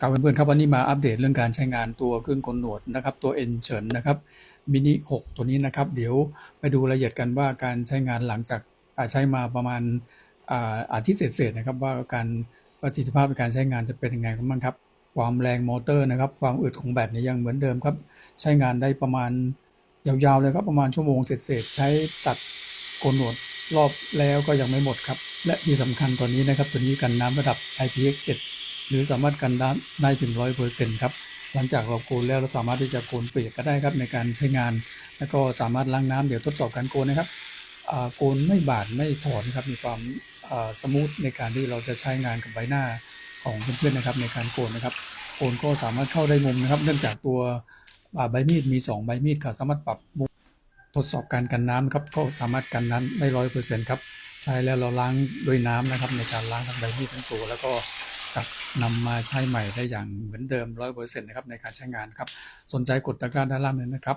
ครับเพื่อนๆครับวันนี้มาอัปเดตเรื่องการใช้งานตัวเครื่องกลหนวดนะครับตัว e n เฉินนะครับมินิ6ตัวนี้นะครับ เดี๋ยวไปดูรายละเอียดกันว่าการใช้งานหลังจากอาใช้มาประมาณอาอาทิตย์เศษๆนะครับ ว่าการประสิทธิภาพในการใช้งานจะเป็นยังไงกันบ้างครับ ความแรงมอเตอร์นะครับ ความอึดของแบตเนี่ยยังเหมือนเดิมครับ ใช้งานได้ประมาณยาวๆเลยครับประมาณชั่วโมงเศษๆใช้ตัดโกนหนวดรอบแล้วก็ยังไม่หมดครับและที่สำคัญตัวนี้นะครับตัวนี้กันน้ำระดับ IPX7 หรือสามารถกันน้ได้ถึง100%ครับหลังจากเราโกนแล้วเราสามารถที่จะโกนเปียกก็ได้ครับในการใช้งาน แล้วก็สามารถล้างน้ำเดี๋ยวทดสอบการโกนนะครับโกนไม่บาดไม่ถอนครับมีความสมูทในการที่เราจะใช้งานกับใบหน้าของเพื่อนๆนะครับในการโกนนะครับโกนก็สามารถเข้าได้มุมนะครับ เนื่องจากตัวใบมีดมี 2 ใบมีดค่ะสามารถปรับมุมทดสอบการกันน้ำครับก็สามารถกันน้ำได้ร้อยเปอร์เซ็นต์ครับใช้แล้วเราล้างด้วยน้ำนะครับในการล้างทั้งใบมีดทั้งตัวแล้วก็ กับนำมาใช้ใหม่ได้อย่างเหมือนเดิมร้อยเปอร์เซ็นต์นะครับในการใช้งานครับ สนใจกดตะกร้าด้านล่างเลยนะครับ